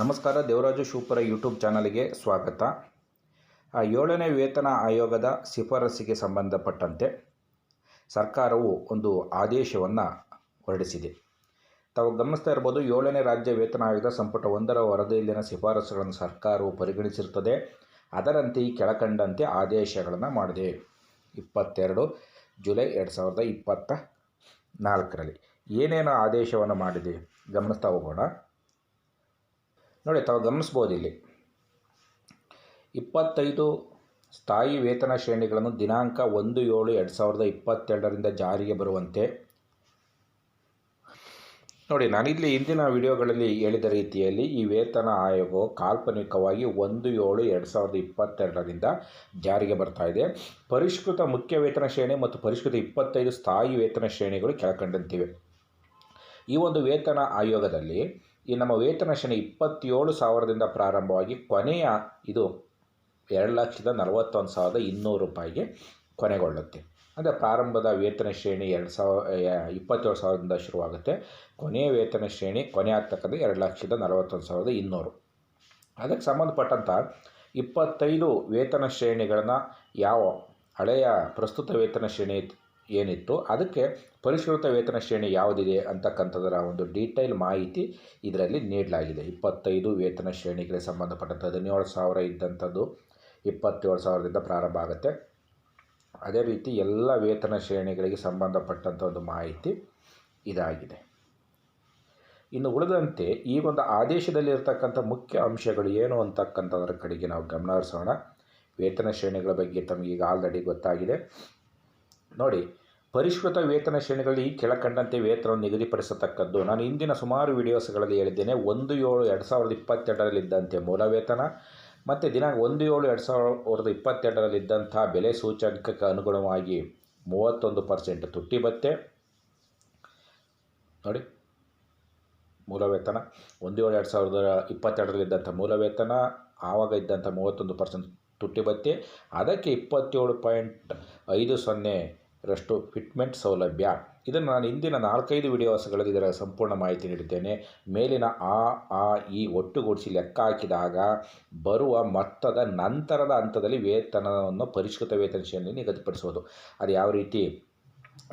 ನಮಸ್ಕಾರ, ದೇವರಾಜು ಶೂಪರ ಯೂಟ್ಯೂಬ್ ಚಾನಲ್ಗೆ ಸ್ವಾಗತ. ಏಳನೇ ವೇತನ ಆಯೋಗದ ಶಿಫಾರಸ್ಸಿಗೆ ಸಂಬಂಧಪಟ್ಟಂತೆ ಸರ್ಕಾರವು ಒಂದು ಆದೇಶವನ್ನು ಹೊರಡಿಸಿದೆ. ತಾವು ಗಮನಿಸ್ತಾ ಇರ್ಬೋದು, ಏಳನೇ ರಾಜ್ಯ ವೇತನ ಆಯೋಗದ ಸಂಪುಟ ಒಂದರ ವರದಿಯಲ್ಲಿನ ಶಿಫಾರಸುಗಳನ್ನು ಸರ್ಕಾರವು ಪರಿಗಣಿಸಿರುತ್ತದೆ ಅದರಂತೆ ಈ ಕೆಳಕಂಡಂತೆ ಆದೇಶಗಳನ್ನು ಮಾಡಿದೆ. ಇಪ್ಪತ್ತೆರಡು ಜುಲೈ ಎರಡು ಸಾವಿರದ ಇಪ್ಪತ್ತ ನಾಲ್ಕರಲ್ಲಿ ಏನೇನು ಆದೇಶವನ್ನು ಮಾಡಿದೆ? ಗಮನಿಸ್ತಾ ಹೋಗೋಣ. ನೋಡಿ, ತಾವು ಗಮನಿಸ್ಬೋದು ಇಲ್ಲಿ. ಇಪ್ಪತ್ತೈದು ಸ್ಥಾಯಿ ವೇತನ ಶ್ರೇಣಿಗಳನ್ನು ದಿನಾಂಕ ಒಂದು ಏಳು ಎರಡು ಸಾವಿರದ ಇಪ್ಪತ್ತೆರಡರಿಂದ ಜಾರಿಗೆ ಬರುವಂತೆ. ನೋಡಿ, ನಾನಿಲ್ಲಿ ಇಂದಿನ ವಿಡಿಯೋಗಳಲ್ಲಿ ಹೇಳಿದ ರೀತಿಯಲ್ಲಿ ಈ ವೇತನ ಆಯೋಗವು ಕಾಲ್ಪನಿಕವಾಗಿ ಒಂದು ಏಳು ಎರಡು ಸಾವಿರದ ಇಪ್ಪತ್ತೆರಡರಿಂದ ಜಾರಿಗೆ ಬರ್ತಾ ಇದೆ. ಪರಿಷ್ಕೃತ ಮುಖ್ಯ ವೇತನ ಶ್ರೇಣಿ ಮತ್ತು ಪರಿಷ್ಕೃತ ಇಪ್ಪತ್ತೈದು ಸ್ಥಾಯಿ ವೇತನ ಶ್ರೇಣಿಗಳು ಕೆಳಕಂಡಂತಿವೆ. ಈ ಒಂದು ವೇತನ ಆಯೋಗದಲ್ಲಿ ಈ ನಮ್ಮ ವೇತನ ಶ್ರೇಣಿ ಇಪ್ಪತ್ತೇಳು ಸಾವಿರದಿಂದ ಪ್ರಾರಂಭವಾಗಿ ಕೊನೆಯ ಇದು ಎರಡು ಲಕ್ಷದ ನಲವತ್ತೊಂದು ಸಾವಿರದ ಇನ್ನೂರು ರೂಪಾಯಿಗೆ ಕೊನೆಗೊಳ್ಳುತ್ತೆ. ಅಂದರೆ ಪ್ರಾರಂಭದ ವೇತನ ಶ್ರೇಣಿ ಎರಡು ಸಾವಿರ ಇಪ್ಪತ್ತೇಳು ಸಾವಿರದಿಂದ ಶುರುವಾಗುತ್ತೆ. ಕೊನೆಯ ವೇತನ ಶ್ರೇಣಿ ಕೊನೆ ಆಗ್ತಕ್ಕಂಥ ಎರಡು ಲಕ್ಷದ ನಲವತ್ತೊಂದು ಸಾವಿರದ ಇನ್ನೂರು. ಅದಕ್ಕೆ ಸಂಬಂಧಪಟ್ಟಂಥ ಇಪ್ಪತ್ತೈದು ವೇತನ ಶ್ರೇಣಿಗಳನ್ನು ಯಾವ ಹಳೆಯ ಪ್ರಸ್ತುತ ವೇತನ ಶ್ರೇಣಿ ಏನಿತ್ತು. ಅದಕ್ಕೆ ಪರಿಷ್ಕೃತ ವೇತನ ಶ್ರೇಣಿ ಯಾವುದಿದೆ ಅಂತಕ್ಕಂಥದ್ದರ ಒಂದು ಡೀಟೇಲ್ ಮಾಹಿತಿ ಇದರಲ್ಲಿ ನೀಡಲಾಗಿದೆ. ಇಪ್ಪತ್ತೈದು ವೇತನ ಶ್ರೇಣಿಗಳಿಗೆ ಸಂಬಂಧಪಟ್ಟಂಥ ಹದಿನೇಳು ಸಾವಿರ ಇದ್ದಂಥದ್ದು ಇಪ್ಪತ್ತೇಳು ಸಾವಿರದಿಂದ ಪ್ರಾರಂಭ ಆಗುತ್ತೆ. ಅದೇ ರೀತಿ ಎಲ್ಲ ವೇತನ ಶ್ರೇಣಿಗಳಿಗೆ ಸಂಬಂಧಪಟ್ಟಂಥ ಒಂದು ಮಾಹಿತಿ ಇದಾಗಿದೆ. ಇನ್ನು ಉಳಿದಂತೆ ಈ ಒಂದು ಆದೇಶದಲ್ಲಿರ್ತಕ್ಕಂಥ ಮುಖ್ಯ ಅಂಶಗಳು ಏನು ಅಂತಕ್ಕಂಥದ್ರ ಕಡೆಗೆ ನಾವು ಗಮನ ಹರಿಸೋಣ. ವೇತನ ಶ್ರೇಣಿಗಳ ಬಗ್ಗೆ ತಮಗೀಗ ಆಲ್ರೆಡಿ ಗೊತ್ತಾಗಿದೆ. ನೋಡಿ, ಪರಿಷ್ಕೃತ ವೇತನ ಶ್ರೇಣಿಗಳಲ್ಲಿ ಈ ಕೆಳಕಂಡಂತೆ ವೇತನವನ್ನು ನಿಗದಿಪಡಿಸತಕ್ಕದ್ದು. ನಾನು ಇಂದಿನ ಸುಮಾರು ವಿಡಿಯೋಸ್ಗಳಲ್ಲಿ ಹೇಳಿದ್ದೇನೆ, ಒಂದು ಏಳು ಎರಡು ಸಾವಿರದ ಇಪ್ಪತ್ತೆರಡರಲ್ಲಿದ್ದಂತೆ ಮೂಲ ವೇತನ, ಮತ್ತು ದಿನಾಂಕ ಒಂದು ಏಳು ಎರಡು ಸಾವಿರದ ಇಪ್ಪತ್ತೆರಡರಲ್ಲಿದ್ದಂಥ ಬೆಲೆ ಸೂಚ್ಯಂಕಕ್ಕೆ ಅನುಗುಣವಾಗಿ ಮೂವತ್ತೊಂದು ಪರ್ಸೆಂಟ್ ತುಟ್ಟಿ ಬತ್ತೆ ನೋಡಿ, ಮೂಲ ವೇತನ, ಒಂದು ಏಳು ಎರಡು ಸಾವಿರದ ಇಪ್ಪತ್ತೆರಡರಲ್ಲಿದ್ದಂಥ ಮೂಲ ವೇತನ, ಆವಾಗ ಇದ್ದಂಥ ಮೂವತ್ತೊಂದು ಪರ್ಸೆಂಟ್ ತುಟ್ಟಿ ಬತ್ತೆ ಅದಕ್ಕೆ ಇಪ್ಪತ್ತೇಳು ಪಾಯಿಂಟ್ ಐದು ಸೊನ್ನೆರಷ್ಟು ಫಿಟ್ಮೆಂಟ್ ಸೌಲಭ್ಯ. ಇದನ್ನು ನಾನು ಹಿಂದಿನ ನಾಲ್ಕೈದು ವಿಡಿಯೋಸ್ಗಳಲ್ಲಿ ಇದರ ಸಂಪೂರ್ಣ ಮಾಹಿತಿ ನೀಡುತ್ತೇನೆ ಮೇಲಿನ ಆ ಆ, ಈ ಒಟ್ಟುಗೂಡಿಸಿ ಲೆಕ್ಕ ಹಾಕಿದಾಗ ಬರುವ ಮೊತ್ತದ ನಂತರದ ಹಂತದಲ್ಲಿ ವೇತನವನ್ನು ಪರಿಷ್ಕೃತ ವೇತನ ಶ್ರೇಣಿಯಲ್ಲಿ ನಿಗದಿಪಡಿಸುವುದು. ಅದು ಯಾವ ರೀತಿ?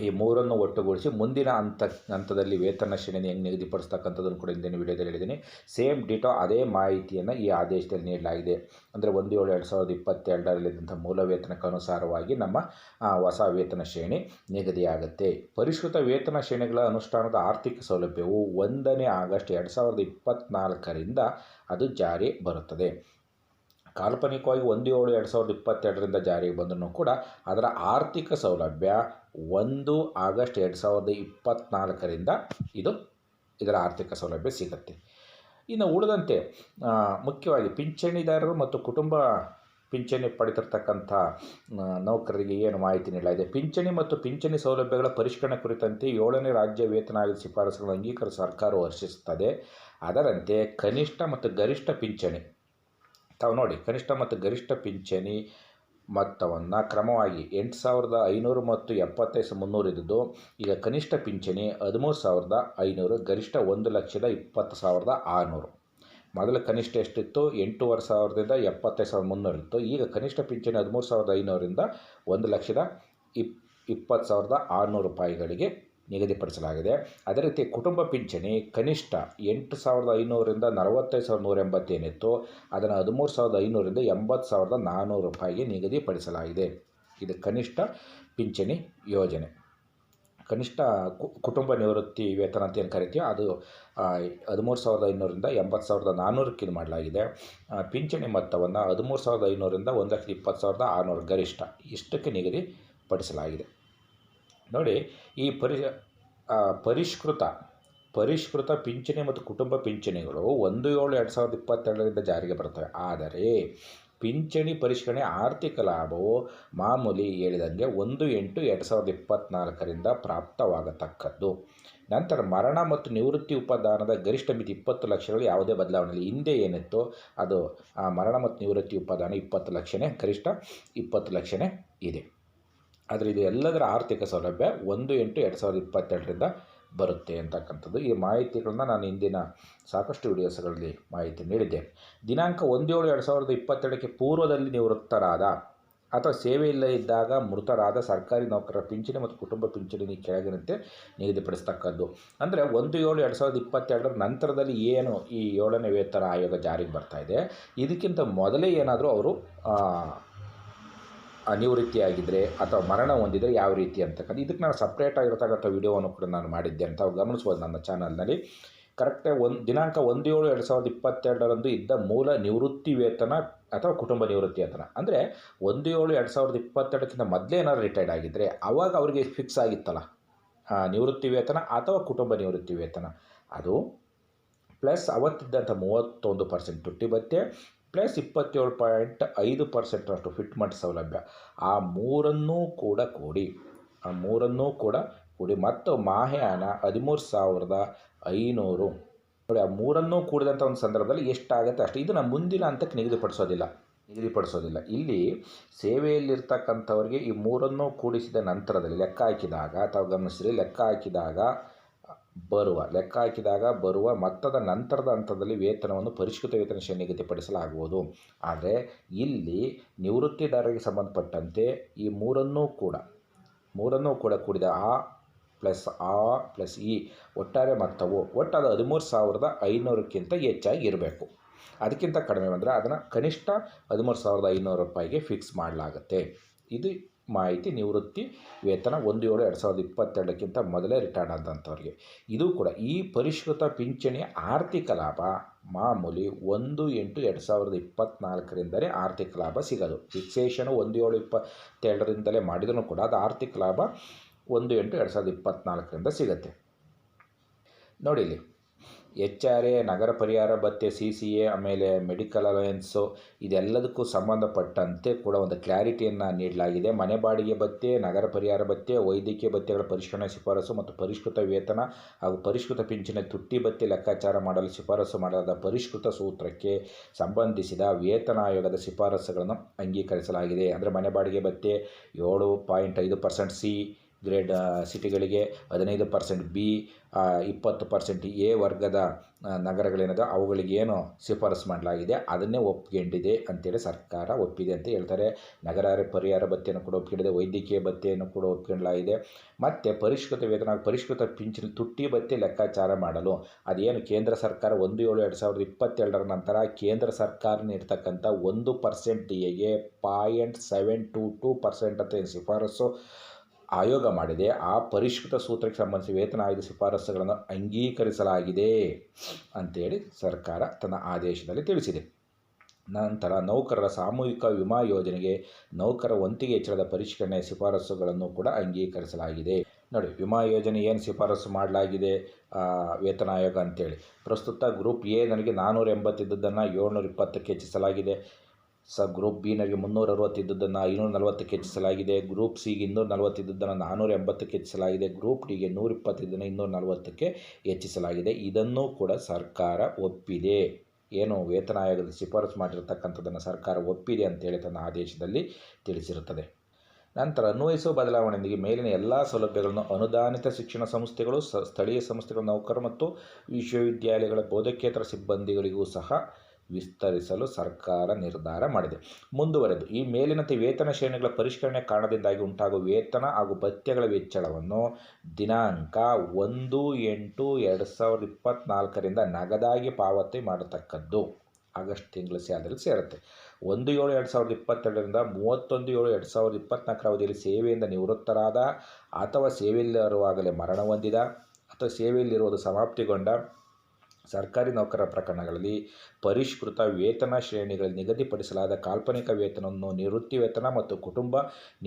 ಈ ಮೂರನ್ನು ಒಟ್ಟುಗೂಡಿಸಿ ಮುಂದಿನ ಹಂತ, ಹಂತದಲ್ಲಿ ವೇತನ ಶ್ರೇಣಿಯನ್ನು ಹೆಂಗೆ ನಿಗದಿಪಡಿಸ್ತಕ್ಕಂಥದ್ದನ್ನು ಕೂಡ ಹಿಂದಿನ ವಿಡಿಯೋದಲ್ಲಿ ಹೇಳಿದ್ದೀನಿ. ಸೇಮ್ ಡಿಟೋ ಅದೇ ಮಾಹಿತಿಯನ್ನು ಈ ಆದೇಶದಲ್ಲಿ ನೀಡಲಾಗಿದೆ. ಅಂದರೆ ಒಂದು ಏಳು ಎರಡು ಸಾವಿರದ ಇಪ್ಪತ್ತೆರಡರಲ್ಲಿದ್ದಂಥ ಮೂಲ ವೇತನಕ್ಕೆ ಅನುಸಾರವಾಗಿ ನಮ್ಮ ಹೊಸ ವೇತನ ಶ್ರೇಣಿ ನಿಗದಿಯಾಗುತ್ತೆ. ಪರಿಷ್ಕೃತ ವೇತನ ಶ್ರೇಣಿಗಳ ಅನುಷ್ಠಾನದ ಆರ್ಥಿಕ ಸೌಲಭ್ಯವು ಒಂದನೇ ಆಗಸ್ಟ್ ಎರಡು ಸಾವಿರದ ಇಪ್ಪತ್ತ್ನಾಲ್ಕರಿಂದ ಅದು ಜಾರಿ ಬರುತ್ತದೆ. ಕಾಲ್ಪನಿಕವಾಗಿ ಒಂದು ಏಳು ಎರಡು ಸಾವಿರದ ಇಪ್ಪತ್ತೆರಡರಿಂದ ಜಾರಿಗೆ ಬಂದರೂ ಕೂಡ ಅದರ ಆರ್ಥಿಕ ಸೌಲಭ್ಯ ಒಂದು ಆಗಸ್ಟ್ ಎರಡು ಸಾವಿರದ ಇಪ್ಪತ್ತ್ನಾಲ್ಕರಿಂದ ಇದು ಇದರ ಆರ್ಥಿಕ ಸೌಲಭ್ಯ ಸಿಗುತ್ತೆ. ಇನ್ನು ಉಳಿದಂತೆ ಮುಖ್ಯವಾಗಿ ಪಿಂಚಣಿದಾರರು ಮತ್ತು ಕುಟುಂಬ ಪಿಂಚಣಿ ಪಡೆದಿರ್ತಕ್ಕಂಥ ನೌಕರರಿಗೆ ಏನು ಮಾಹಿತಿ ನೀಡಲಾಗಿದೆ? ಪಿಂಚಣಿ ಮತ್ತು ಪಿಂಚಣಿ ಸೌಲಭ್ಯಗಳ ಪರಿಷ್ಕರಣೆ ಕುರಿತಂತೆ ಏಳನೇ ರಾಜ್ಯ ವೇತನ ಆಯೋಗದ ಶಿಫಾರಸುಗಳನ್ನು ಅಂಗೀಕರಿಸಿ ಸರ್ಕಾರವು ವರ್ಷಿಸುತ್ತದೆ. ಅದರಂತೆ ಕನಿಷ್ಠ ಮತ್ತು ಗರಿಷ್ಠ ಪಿಂಚಣಿ ತಾವು ನೋಡಿ, ಕನಿಷ್ಠ ಮತ್ತು ಗರಿಷ್ಠ ಪಿಂಚಣಿ ಮೊತ್ತವನ್ನು ಕ್ರಮವಾಗಿ ಎಂಟು ಸಾವಿರದ ಐನೂರು ಮತ್ತು ಎಪ್ಪತ್ತೈದು ಮುನ್ನೂರು ಈಗ ಕನಿಷ್ಠ ಪಿಂಚಣಿ ಹದಿಮೂರು ಸಾವಿರದ ಐನೂರು, ಗರಿಷ್ಠ ಒಂದು ಲಕ್ಷದ ಇಪ್ಪತ್ತು ಸಾವಿರದ ಆರುನೂರು. ಮೊದಲು ಕನಿಷ್ಠ ಎಷ್ಟಿತ್ತು? ಎಂಟೂವರೆ ಸಾವಿರದಿಂದ ಎಪ್ಪತ್ತೈದು ಸಾವಿರದ ಮುನ್ನೂರು ಇತ್ತು. ಈಗ ಕನಿಷ್ಠ ಪಿಂಚಣಿ ಹದಿಮೂರು ಸಾವಿರದ ಐನೂರಿಂದ ಒಂದು ಲಕ್ಷದ ಇಪ್, ಇಪ್ಪತ್ತು ಸಾವಿರದ ಆರುನೂರು ರೂಪಾಯಿಗಳಿಗೆ ನಿಗದಿಪಡಿಸಲಾಗಿದೆ. ಅದೇ ರೀತಿ ಕುಟುಂಬ ಪಿಂಚಣಿ ಕನಿಷ್ಠ ಎಂಟು ಸಾವಿರದ ಐನೂರರಿಂದ ನಲವತ್ತೈದು ಸಾವಿರದ ನೂರ ಎಂಬತ್ತೇನಿತ್ತು. ಅದನ್ನು ಹದಿಮೂರು ಸಾವಿರದ ಐನೂರಿಂದ ಎಂಬತ್ತು ಸಾವಿರದ ನಾನ್ನೂರು ರೂಪಾಯಿಗೆ ನಿಗದಿಪಡಿಸಲಾಗಿದೆ. ಇದು ಕನಿಷ್ಠ ಪಿಂಚಣಿ ಯೋಜನೆ. ಕನಿಷ್ಠ ಕುಟುಂಬ ನಿವೃತ್ತಿ ವೇತನ ಅಂತ ಏನು ಕರಿತೀವೋ ಅದು ಹದಿಮೂರು ಸಾವಿರದ ಐನೂರಿಂದ ಎಂಬತ್ತು ಸಾವಿರದ ನಾನ್ನೂರಕ್ಕೆ ಇದು ಮಾಡಲಾಗಿದೆ. ಪಿಂಚಣಿ ಮೊತ್ತವನ್ನು ಹದಿಮೂರು ಸಾವಿರದ ಐನೂರಿಂದ ಒಂದು ಲಕ್ಷದ ಇಪ್ಪತ್ತು ಸಾವಿರದ ಆರುನೂರು ಗರಿಷ್ಠ. ಇಷ್ಟಕ್ಕೆ ನಿಗದಿಪಡಿಸಲಾಗಿದೆ. ನೋಡಿ, ಈ ಪರಿ ಪರಿಷ್ಕೃತ ಪರಿಷ್ಕೃತ ಪಿಂಚಣಿ ಮತ್ತು ಕುಟುಂಬ ಪಿಂಚಣಿಗಳು ಒಂದು ಏಳು ಎರಡು ಸಾವಿರದ ಇಪ್ಪತ್ತೆರಡರಿಂದ ಜಾರಿಗೆ ಬರ್ತವೆ ಆದರೆ, ಪಿಂಚಣಿ ಪರಿಷ್ಕರಣೆ ಆರ್ಥಿಕ ಲಾಭವು ಮಾಮೂಲಿ ಹೇಳಿದಂಗೆ ಒಂದು ಎಂಟು ಎರಡು ಸಾವಿರದ ಇಪ್ಪತ್ತ್ನಾಲ್ಕರಿಂದ ಪ್ರಾಪ್ತವಾಗತಕ್ಕದ್ದು. ನಂತರ ಮರಣ ಮತ್ತು ನಿವೃತ್ತಿ ಉಪದಾನದ ಗರಿಷ್ಠ ಮಿತಿ ಇಪ್ಪತ್ತು ಲಕ್ಷಗಳು ಯಾವುದೇ ಬದಲಾವಣೆ ಹಿಂದೆ ಏನಿತ್ತು? ಅದು ಆ ಮರಣ ಮತ್ತು ನಿವೃತ್ತಿ ಉಪದಾನ ಇಪ್ಪತ್ತು ಲಕ್ಷನೇ, ಗರಿಷ್ಠ ಇಪ್ಪತ್ತು ಲಕ್ಷನೇ ಇದೆ. ಆದರೆ ಇದು ಎಲ್ಲದರ ಆರ್ಥಿಕ ಸೌಲಭ್ಯ ಒಂದು ಎಂಟು ಎರಡು ಸಾವಿರದ ಇಪ್ಪತ್ತೆರಡರಿಂದ ಬರುತ್ತೆ ಅಂತಕ್ಕಂಥದ್ದು. ಈ ಮಾಹಿತಿಗಳನ್ನು ನಾನು ಇಂದಿನ ಸಾಕಷ್ಟು ವಿಡಿಯೋಸ್ಗಳಲ್ಲಿ ಮಾಹಿತಿ ನೀಡಿದ್ದೆ. ದಿನಾಂಕ ಒಂದು ಏಳು ಎರಡು ಸಾವಿರದ ಇಪ್ಪತ್ತೆರಡಕ್ಕೆ ಪೂರ್ವದಲ್ಲಿ ನಿವೃತ್ತರಾದ ಅಥವಾ ಸೇವೆ ಇಲ್ಲ ಇದ್ದಾಗ ಮೃತರಾದ ಸರ್ಕಾರಿ ನೌಕರರ ಪಿಂಚಣಿ ಮತ್ತು ಕುಟುಂಬ ಪಿಂಚಣಿ ಕೆಳಗಿನಂತೆ ನಿಗದಿಪಡಿಸ್ತಕ್ಕದ್ದು. ಅಂದರೆ ಒಂದು ಏಳು ಎರಡು ಸಾವಿರದ ಇಪ್ಪತ್ತೆರಡರ ನಂತರದಲ್ಲಿ ಏನು ಈ ಏಳನೇ ವೇತನ ಆಯೋಗ ಜಾರಿಗೆ ಬರ್ತಾ ಇದೆ? ಇದಕ್ಕಿಂತ ಮೊದಲೇ ಏನಾದರೂ ಅವರು ಅನಿವೃತ್ತಿಯಾಗಿದ್ದರೆ ಅಥವಾ ಮರಣ ಹೊಂದಿದರೆ ಯಾವ ರೀತಿ ಅಂತಕ್ಕಂಥ ಇದಕ್ಕೆ ನಾನು ಸಪ್ರೇಟ್ ಆಗಿರತಕ್ಕಂಥ ವಿಡಿಯೋವನ್ನು ಕೂಡ ನಾನು ಮಾಡಿದ್ದೆ ಅಂತ ಗಮನಿಸ್ಬೋದು ನನ್ನ ಚಾನಲ್ನಲ್ಲಿ ಕರೆಕ್ಟಾಗಿ ಒಂದು ದಿನಾಂಕ ಒಂದು ಏಳು ಎರಡು ಸಾವಿರದ ಇಪ್ಪತ್ತೆರಡರಂದು ಇದ್ದ ಮೂಲ ನಿವೃತ್ತಿ ವೇತನ ಅಥವಾ ಕುಟುಂಬ ನಿವೃತ್ತಿ ವೇತನ. ಅಂದರೆ ಒಂದು ಏಳು ಎರಡು ಸಾವಿರದ ಇಪ್ಪತ್ತೆರಡಕ್ಕಿಂತ ಮೊದಲೇ ಏನಾದ್ರು ರಿಟೈರ್ಡ್ ಆಗಿದ್ದರೆ ಆವಾಗ ಅವರಿಗೆ ಫಿಕ್ಸ್ ಆಗಿತ್ತಲ್ಲ. ನಿವೃತ್ತಿ ವೇತನ ಅಥವಾ ಕುಟುಂಬ ನಿವೃತ್ತಿ ವೇತನ. ಅದು ಪ್ಲಸ್ ಅವತ್ತಿದ್ದಂಥ ಮೂವತ್ತೊಂದು ಪರ್ಸೆಂಟ್ ತುಟ್ಟಿ ಭತ್ಯೆ ಪ್ಲಸ್ ಇಪ್ಪತ್ತೇಳು ಪಾಯಿಂಟ್ ಐದು ಪರ್ಸೆಂಟ್ನಷ್ಟು ಫಿಟ್ಮೆಂಟ್ ಸೌಲಭ್ಯ. ಆ ಮೂರನ್ನೂ ಕೂಡ ಕೂಡಿ. ಆ ಮೂರನ್ನೂ ಕೂಡ ಕೂಡಿ. ಮತ್ತು ಮಾಹ್ಯಾನ ಹದಿಮೂರು ಸಾವಿರದ ಐನೂರು. ನೋಡಿ, ಆ ಮೂರನ್ನೂ ಕೂಡಿದಂಥ ಒಂದು ಸಂದರ್ಭದಲ್ಲಿ ಎಷ್ಟಾಗುತ್ತೆ ಅಷ್ಟು. ಇದನ್ನು ಮುಂದಿನ ಹಂತಕ್ಕೆ ನಿಗದಿಪಡಿಸೋದಿಲ್ಲ. ನಿಗದಿಪಡಿಸೋದಿಲ್ಲ. ಇಲ್ಲಿ ಸೇವೆಯಲ್ಲಿರ್ತಕ್ಕಂಥವ್ರಿಗೆ ಈ ಮೂರನ್ನೂ ಕೂಡಿಸಿದ ನಂತರದಲ್ಲಿ ಲೆಕ್ಕ ಹಾಕಿದಾಗ ತಾವು ಗಮನಿಸಿದ್ರೆ ಲೆಕ್ಕ ಹಾಕಿದಾಗ ಬರುವ, ಲೆಕ್ಕ ಹಾಕಿದಾಗ ಬರುವ ಮೊತ್ತದ ನಂತರದ ಹಂತದಲ್ಲಿ ವೇತನವನ್ನು ಪರಿಷ್ಕೃತ ವೇತನ ಶ್ರೇಣಿ ನಿಗದಿಪಡಿಸಲಾಗುವುದು ಆದರೆ ಇಲ್ಲಿ ನಿವೃತ್ತಿದಾರರಿಗೆ ಸಂಬಂಧಪಟ್ಟಂತೆ ಈ ಮೂರನ್ನೂ ಕೂಡ ಮೂರನ್ನೂ ಕೂಡ ಕೂಡಿದ ಆ ಪ್ಲಸ್ ಆ ಪ್ಲಸ್ ಇ ಒಟ್ಟಾರೆ ಮೊತ್ತವು ಒಟ್ಟಾದ ಹದಿಮೂರು ಸಾವಿರದ ಐನೂರಕ್ಕಿಂತ ಹೆಚ್ಚಾಗಿ ಇರಬೇಕು. ಅದಕ್ಕಿಂತ ಕಡಿಮೆ ಬಂದರೆ ಅದನ್ನು ಕನಿಷ್ಠ ಹದಿಮೂರು ಸಾವಿರದ ಐನೂರು ರೂಪಾಯಿಗೆ ಫಿಕ್ಸ್ ಮಾಡಲಾಗುತ್ತೆ. ಇದು ಮಾಹಿತಿ ನಿವೃತ್ತಿ ವೇತನ ಒಂದು ಏಳು ಎರಡು ಸಾವಿರದ ಇಪ್ಪತ್ತೆರಡಕ್ಕಿಂತ ಮೊದಲೇ ರಿಟೈರ್ಡ್ ಆದಂಥವ್ರಿಗೆ. ಇದು ಕೂಡ ಈ ಪರಿಷ್ಕೃತ ಪಿಂಚಣಿಯ ಆರ್ಥಿಕ ಲಾಭ ಮಾಮೂಲಿ ಒಂದು ಎಂಟು ಎರಡು ಸಾವಿರದ ಇಪ್ಪತ್ತ್ನಾಲ್ಕರಿಂದಲೇ ಆರ್ಥಿಕ ಲಾಭ ಸಿಗೋದು. ಫಿಕ್ಸೇಷನ್ ಒಂದು ಏಳು ಇಪ್ಪತ್ತೆರಡರಿಂದಲೇ ಮಾಡಿದರೂ ಕೂಡ ಅದು ಆರ್ಥಿಕ ಲಾಭ ಒಂದು ಎಂಟು ಎರಡು ಸಾವಿರದ ಇಪ್ಪತ್ತ್ನಾಲ್ಕರಿಂದ ಸಿಗುತ್ತೆ. ನೋಡಿ ಇಲ್ಲಿ. ಎಚ್ ಆರ್ ಎ ನಗರ ಪರಿಹಾರ ಭತ್ಯೆ ಸಿ ಸಿ ಎ ಆಮೇಲೆ ಮೆಡಿಕಲ್ ಅಲೋಯೆನ್ಸು, ಇದೆಲ್ಲದಕ್ಕೂ ಸಂಬಂಧಪಟ್ಟಂತೆ ಕೂಡ ಒಂದು ಕ್ಲಾರಿಟಿಯನ್ನು ನೀಡಲಾಗಿದೆ. ಮನೆ ಬಾಡಿಗೆ ಭತ್ಯೆ ನಗರ ಪರಿಹಾರ ಭತ್ಯೆ ವೈದ್ಯಕೀಯ ಭತ್ತೆಗಳ ಪರಿಷ್ಕರಣೆ ಶಿಫಾರಸು ಮತ್ತು ಪರಿಷ್ಕೃತ ವೇತನ ಹಾಗೂ ಪರಿಷ್ಕೃತ ಪಿಂಚಣಿ ತುಟ್ಟಿ ಭತ್ಯೆ ಲೆಕ್ಕಾಚಾರ ಮಾಡಲು ಶಿಫಾರಸು ಮಾಡಲಾದ ಪರಿಷ್ಕೃತ ಸೂತ್ರಕ್ಕೆ ಸಂಬಂಧಿಸಿದ ವೇತನ ಆಯೋಗದ ಶಿಫಾರಸುಗಳನ್ನು ಅಂಗೀಕರಿಸಲಾಗಿದೆ. ಅಂದರೆ ಮನೆ ಬಾಡಿಗೆ ಭತ್ತೆ ಏಳು ಪಾಯಿಂಟ್ ಐದು ಪರ್ಸೆಂಟ್ ಸಿ ಗ್ರೇಡ್ ಸಿಟಿಗಳಿಗೆ ಹದಿನೈದು ಪರ್ಸೆಂಟ್ ಬಿ ಇಪ್ಪತ್ತು ಪರ್ಸೆಂಟ್ ಎ ವರ್ಗದ ನಗರಗಳೇನದೋ, ಅವುಗಳಿಗೆ ಏನು ಶಿಫಾರಸು ಮಾಡಲಾಗಿದೆ, ಅದನ್ನೇ ಒಪ್ಕೊಂಡಿದೆ ಅಂತೇಳಿ ಸರ್ಕಾರ ಒಪ್ಪಿದೆ ಅಂತ ಹೇಳ್ತಾರೆ. ನಗರ ಪರಿಹಾರ ಭತ್ಯೆಯನ್ನು ಕೂಡ ಒಪ್ಕೊಂಡಿದೆ ವೈದ್ಯಕೀಯ ಭತ್ತೆಯನ್ನು ಕೂಡ ಒಪ್ಕೊಳ್ಳಲಾಗಿದೆ ಮತ್ತು ಪರಿಷ್ಕೃತ ವೇತನ, ಪರಿಷ್ಕೃತ ಪಿಂಚಣಿ ತುಟ್ಟಿ ಭತ್ಯೆ ಲೆಕ್ಕಾಚಾರ ಮಾಡಲು, ಅದೇನು ಕೇಂದ್ರ ಸರ್ಕಾರ ಒಂದು ಏಳು, ಎರಡು ಸಾವಿರದ ಇಪ್ಪತ್ತೆರಡರ ನಂತರ ಕೇಂದ್ರ ಸರ್ಕಾರ ನೀಡ್ತಕ್ಕಂಥ ಒಂದು ಪರ್ಸೆಂಟಿಗೆ point seven two two percent ಅಂತ ಏನು ಶಿಫಾರಸು ಆಯೋಗ ಮಾಡಿದೆ. ಆ ಪರಿಷ್ಕೃತ ಸೂತ್ರಕ್ಕೆ ಸಂಬಂಧಿಸಿ ವೇತನ ಆಯೋಗದ ಶಿಫಾರಸುಗಳನ್ನು ಅಂಗೀಕರಿಸಲಾಗಿದೆ ಅಂತೇಳಿ ಸರ್ಕಾರ ತನ್ನ ಆದೇಶದಲ್ಲಿ ತಿಳಿಸಿದೆ. ನಂತರ ನೌಕರರ ಸಾಮೂಹಿಕ ವಿಮಾ ಯೋಜನೆಗೆ ನೌಕರ ಒಂತಿಗೆ ಹೆಚ್ಚಳದ ಪರಿಷ್ಕರಣೆ ಶಿಫಾರಸುಗಳನ್ನು ಕೂಡ ಅಂಗೀಕರಿಸಲಾಗಿದೆ. ನೋಡಿ, ವಿಮಾ ಯೋಜನೆ ಏನು ಶಿಫಾರಸು ಮಾಡಲಾಗಿದೆ ವೇತನ ಆಯೋಗ ಅಂತೇಳಿ. ಪ್ರಸ್ತುತ ಗ್ರೂಪ್ ಎ ನನಗೆ ನಾನ್ನೂರ ಎಂಬತ್ತಿದ್ದದ್ದನ್ನು ಏಳ್ನೂರ ಇಪ್ಪತ್ತಕ್ಕೆ ಹೆಚ್ಚಿಸಲಾಗಿದೆ. ಸ ಗ್ರೂಪ್ ಬಿ ನನಗೆ ಮುನ್ನೂರ ಅರವತ್ತಿದ್ದುದನ್ನು ಐನೂರ ನಲವತ್ತಕ್ಕೆ ಹೆಚ್ಚಿಸಲಾಗಿದೆ. ಗ್ರೂಪ್ ಸಿಗೆ ಇನ್ನೂರ ನಲವತ್ತಿದ್ದದ್ದನ್ನು ನಾನ್ನೂರ ಎಂಬತ್ತಕ್ಕೆ ಹೆಚ್ಚಿಸಲಾಗಿದೆ. ಗ್ರೂಪ್ ಡಿಗೆ ನೂರ ಇಪ್ಪತ್ತಿದ್ದನ್ನು ಇನ್ನೂರ ನಲವತ್ತಕ್ಕೆ ಹೆಚ್ಚಿಸಲಾಗಿದೆ. ಇದನ್ನು ಕೂಡ ಸರ್ಕಾರ ಒಪ್ಪಿದೆ. ಏನು ವೇತನ ಆಯೋಗದ ಶಿಫಾರಸು ಮಾಡಿರತಕ್ಕಂಥದ್ದನ್ನು ಸರ್ಕಾರ ಒಪ್ಪಿದೆ ಅಂತೇಳಿ ತನ್ನ ಆದೇಶದಲ್ಲಿ ತಿಳಿಸಿರುತ್ತದೆ. ನಂತರ ಅನ್ವಯಿಸುವ ಬದಲಾವಣೆಯೊಂದಿಗೆ ಮೇಲಿನ ಎಲ್ಲ ಸೌಲಭ್ಯಗಳನ್ನು ಅನುದಾನಿತ ಶಿಕ್ಷಣ ಸಂಸ್ಥೆಗಳು ಸ್ಥಳೀಯ ಸಂಸ್ಥೆಗಳ ನೌಕರರು ಮತ್ತು ವಿಶ್ವವಿದ್ಯಾಲಯಗಳ ಬೋಧಕೇತರ ಸಿಬ್ಬಂದಿಗಳಿಗೂ ಸಹ ವಿಸ್ತರಿಸಲು ಸರ್ಕಾರ ನಿರ್ಧಾರ ಮಾಡಿದೆ. ಮುಂದುವರೆದು, ಈ ಮೇಲಿನಂತೆ ವೇತನ ಶ್ರೇಣಿಗಳ ಪರಿಷ್ಕರಣೆ ಕಾರಣದಿಂದಾಗಿ ಉಂಟಾಗುವ ವೇತನ ಹಾಗೂ ಭತ್ಯೆಗಳ ವೆಚ್ಚಳವನ್ನು ದಿನಾಂಕ ಒಂದು ಎಂಟು ಎರಡು ಸಾವಿರದ ಇಪ್ಪತ್ತ್ನಾಲ್ಕರಿಂದ ನಗದಾಗಿ ಪಾವತಿ ಮಾಡತಕ್ಕದ್ದು ಆಗಸ್ಟ್ ತಿಂಗಳ ಸ್ಯಾಲರಿ ಸೇರುತ್ತೆ. ಒಂದು ಏಳು ಎರಡು ಸಾವಿರದ ಇಪ್ಪತ್ತೆರಡರಿಂದ ಮೂವತ್ತೊಂದು ಏಳು ಎರಡು ಸಾವಿರದ ಇಪ್ಪತ್ತ್ನಾಲ್ಕರ ಅವಧಿಯಲ್ಲಿ ಸೇವೆಯಿಂದ ನಿವೃತ್ತರಾದ ಅಥವಾ ಸೇವೆಯಲ್ಲಿರುವಾಗಲೇ ಮರಣ ಹೊಂದಿದ ಅಥವಾ ಸೇವೆಯಲ್ಲಿರುವುದು ಸಮಾಪ್ತಿಗೊಂಡ ಸರ್ಕಾರಿ ನೌಕರರ ಪ್ರಕರಣಗಳಲ್ಲಿ ಪರಿಷ್ಕೃತ ವೇತನ ಶ್ರೇಣಿಗಳಲ್ಲಿ ನಿಗದಿಪಡಿಸಲಾದ ಕಾಲ್ಪನಿಕ ವೇತನವನ್ನು ನಿವೃತ್ತಿ ವೇತನ ಮತ್ತು ಕುಟುಂಬ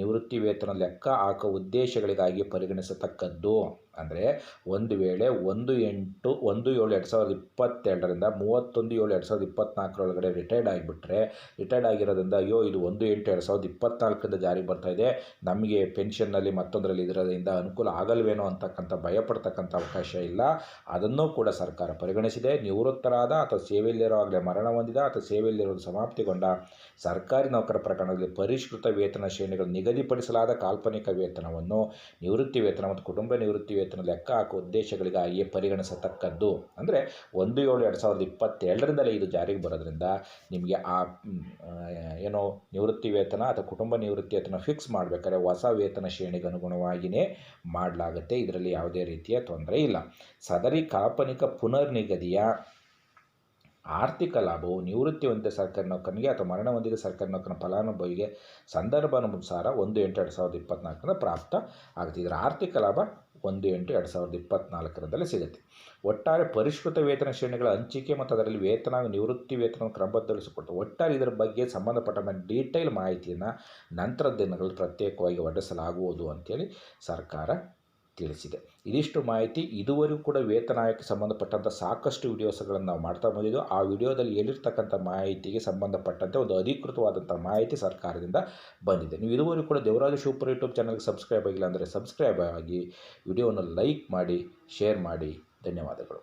ನಿವೃತ್ತಿ ವೇತನ ಲೆಕ್ಕ ಹಾಕುವ ಉದ್ದೇಶಗಳಿಗಾಗಿ ಪರಿಗಣಿಸತಕ್ಕದ್ದು. ಅಂದರೆ ಒಂದು ವೇಳೆ ಒಂದು ಎಂಟು, ಒಂದು ಏಳು ಎರಡು ಸಾವಿರದ ಇಪ್ಪತ್ತೆರಡರಿಂದ ಮೂವತ್ತೊಂದು ಏಳು ಎರಡು ಸಾವಿರದ ಇಪ್ಪತ್ತ್ನಾಲ್ಕರೊಳಗಡೆ ರಿಟೈರ್ಡ್ ಆಗಿಬಿಟ್ರೆ ರಿಟೈರ್ಡ್ ಆಗಿರೋದ್ರಿಂದ ಅಯ್ಯೋ, ಇದು ಒಂದು ಎಂಟು ಎರಡು ಸಾವಿರದ ಇಪ್ಪತ್ತ್ನಾಲ್ಕರಿಂದ ಜಾರಿಗೆ ಬರ್ತಾ ಇದೆ. ನಮಗೆ ಪೆನ್ಷನ್ನಲ್ಲಿ ಮತ್ತೊಂದರಲ್ಲಿ ಇದರಿಂದ ಅನುಕೂಲ ಆಗಲ್ವೇನೋ ಅಂತಕ್ಕಂಥ ಭಯಪಡ್ತಕ್ಕಂಥ ಅವಕಾಶ ಇಲ್ಲ. ಅದನ್ನು ಕೂಡ ಸರ್ಕಾರ ಪರಿಗಣಿಸಿದೆ. ನಿವೃತ್ತರಾದ ಅಥವಾ ಸೇವೆಯಲ್ಲಿರುವಾಗಲೇ ಮರಣ ಹೊಂದಿದ ಅಥವಾ ಸೇವೆಯಲ್ಲಿರುವುದು ಸಮಾಪ್ತಿಗೊಂಡ ಸರ್ಕಾರಿ ನೌಕರ ಪ್ರಕರಣದಲ್ಲಿ ಪರಿಷ್ಕೃತ ವೇತನ ಶ್ರೇಣಿಗಳು ನಿಗದಿಪಡಿಸಲಾದ ಕಾಲ್ಪನಿಕ ವೇತನವನ್ನು ನಿವೃತ್ತಿ ವೇತನ ಮತ್ತು ಕುಟುಂಬ ನಿವೃತ್ತಿ ವೇತನ ಲೆಕ್ಕ ಹಾಕುವ ಉದ್ದೇಶಗಳಿಗಾಗಿ ಪರಿಗಣಿಸತಕ್ಕದ್ದು. ಅಂದರೆ ಒಂದು ಏಳು ಎರಡು ಸಾವಿರದ ಇಪ್ಪತ್ತೆರಡರಿಂದಲೇ ಇದು ಜಾರಿಗೆ ಬರೋದ್ರಿಂದ ನಿಮಗೆ ಆ, ಏನೋ ನಿವೃತ್ತಿ ವೇತನ ಅಥವಾ ಕುಟುಂಬ ನಿವೃತ್ತಿ ವೇತನ ಫಿಕ್ಸ್ ಮಾಡಬೇಕಾದ್ರೆ ಹೊಸ ವೇತನ ಶ್ರೇಣಿಗೆ ಅನುಗುಣವಾಗಿಯೇ ಮಾಡಲಾಗುತ್ತೆ. ಇದರಲ್ಲಿ ಯಾವುದೇ ರೀತಿಯ ತೊಂದರೆ ಇಲ್ಲ. ಸದರಿ ಕಾಲ್ಪನಿಕ ಪುನರ್ನಿಗದಿಯ ಆರ್ಥಿಕ ಲಾಭವು ನಿವೃತ್ತಿ ಹೊಂದಿದ ಸರ್ಕಾರಿ ನೌಕರನಿಗೆ ಅಥವಾ ಮರಣ ಹೊಂದಿದ ಸರ್ಕಾರಿ ನೌಕರನ ಫಲಾನುಭವಿಗೆ ಸಂದರ್ಭಾನುಸಾರ ಒಂದು ಎಂಟು ಎರಡು ಸಾವಿರದ ಇಪ್ಪತ್ನಾಲ್ಕರಿಂದ ಪ್ರಾಪ್ತ ಆಗುತ್ತೆ. ಇದರ ಆರ್ಥಿಕ ಲಾಭ ಒಂದು ಎಂಟು ಎರಡು ಸಾವಿರದ ಇಪ್ಪತ್ನಾಲ್ಕರಿಂದಲೇ ಸಿಗುತ್ತೆ. ಒಟ್ಟಾರೆ ಪರಿಷ್ಕೃತ ವೇತನ ಶ್ರೇಣಿಗಳ ಹಂಚಿಕೆ ಮತ್ತು ಅದರಲ್ಲಿ ವೇತನ ನಿವೃತ್ತಿ ವೇತನ ಕ್ರಮಬದ್ಧಗೊಳಿಸಿಕೊಡ್ತು ಒಟ್ಟಾರೆ ಇದರ ಬಗ್ಗೆ ಸಂಬಂಧಪಟ್ಟ ಡೀಟೇಲ್ ಮಾಹಿತಿಯನ್ನು ನಂತರದ ದಿನಗಳಲ್ಲಿ ಪ್ರತ್ಯೇಕವಾಗಿ ಒದಗಿಸಲಾಗುವುದು ಅಂತೇಳಿ ಸರ್ಕಾರ ತಿಳಿಸಿದೆ. ಇದಿಷ್ಟು ಮಾಹಿತಿ ಇದುವರೆಗೂ ಕೂಡ ವೇತನ ಆಯೋಗಕ್ಕೆ ಸಂಬಂಧಪಟ್ಟಂಥ ಸಾಕಷ್ಟು ವಿಡಿಯೋಸ್ಗಳನ್ನು ನಾವು ಮಾಡ್ತಾ ಬಂದಿದ್ದು, ಆ ವಿಡಿಯೋದಲ್ಲಿ ಹೇಳಿರ್ತಕ್ಕಂಥ ಮಾಹಿತಿಗೆ ಸಂಬಂಧಪಟ್ಟಂತೆ ಒಂದು ಅಧಿಕೃತವಾದಂಥ ಮಾಹಿತಿ ಸರ್ಕಾರದಿಂದ ಬಂದಿದೆ. ನೀವು ಇದುವರೆಗೂ ಕೂಡ ದೇವರಾಜ ಸೂಪರ್ ಯೂಟ್ಯೂಬ್ ಚಾನಲ್ಗೆ ಸಬ್ಸ್ಕ್ರೈಬ್ ಆಗಿಲ್ಲ ಅಂದರೆ ಸಬ್ಸ್ಕ್ರೈಬ್ ಆಗಿ, ವಿಡಿಯೋವನ್ನು ಲೈಕ್ ಮಾಡಿ, ಶೇರ್ ಮಾಡಿ. ಧನ್ಯವಾದಗಳು.